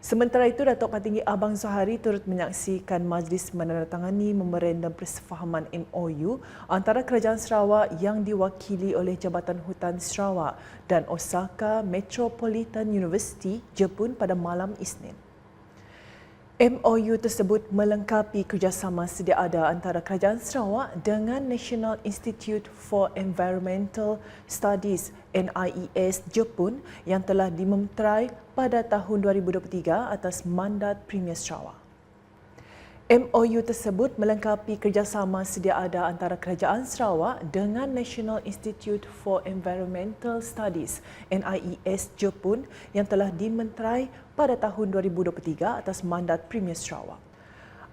Sementara itu, Datuk Patinggi Abang Zohari turut menyaksikan majlis menandatangani memorandum persefahaman MOU antara Kerajaan Sarawak yang diwakili oleh Jabatan Hutan Sarawak dan Osaka Metropolitan University, Jepun pada malam Isnin. MOU tersebut melengkapi kerjasama sedia ada antara Kerajaan Sarawak dengan National Institute for Environmental Studies NIES Jepun yang telah dimeterai pada tahun 2023 atas mandat Premier Sarawak. MOU tersebut melengkapi kerjasama sedia ada antara Kerajaan Sarawak dengan National Institute for Environmental Studies NIES Jepun yang telah dimenterai pada tahun 2023 atas mandat Premier Sarawak.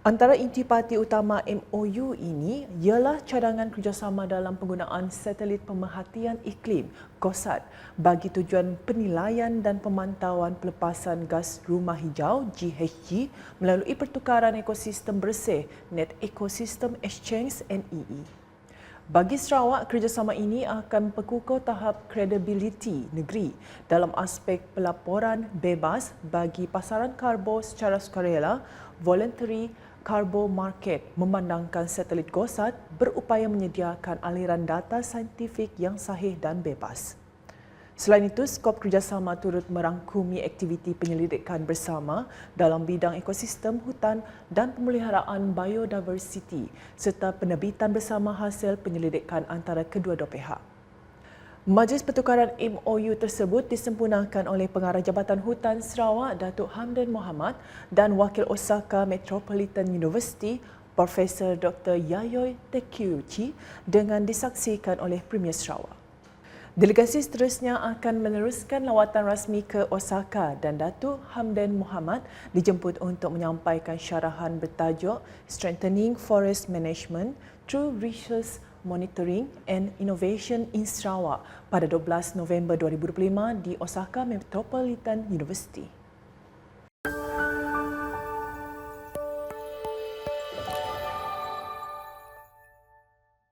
Antara intipati utama MOU ini ialah cadangan kerjasama dalam penggunaan satelit pemerhatian iklim GOSAT bagi tujuan penilaian dan pemantauan pelepasan gas rumah hijau GHG melalui pertukaran ekosistem bersih Net Ecosystem Exchange NEE. Bagi Sarawak, kerjasama ini akan memperkukuh tahap kredibiliti negeri dalam aspek pelaporan bebas bagi pasaran karbo secara sukarela, voluntary, Carbo Market memandangkan satelit GOSAT berupaya menyediakan aliran data saintifik yang sahih dan bebas. Selain itu, skop kerjasama turut merangkumi aktiviti penyelidikan bersama dalam bidang ekosistem hutan dan pemeliharaan biodiversiti serta penerbitan bersama hasil penyelidikan antara kedua-dua pihak. Majlis pertukaran MOU tersebut disempurnakan oleh Pengarah Jabatan Hutan Sarawak Datuk Hamdan Mohamad dan Wakil Osaka Metropolitan University Profesor Dr. Yayoi Tekiuchi dengan disaksikan oleh Premier Sarawak. Delegasi seterusnya akan meneruskan lawatan rasmi ke Osaka dan Datuk Hamdan Mohamad dijemput untuk menyampaikan syarahan bertajuk Strengthening Forest Management Through Research Monitoring and Innovation in Sarawak pada 12 November 2025 di Osaka Metropolitan University.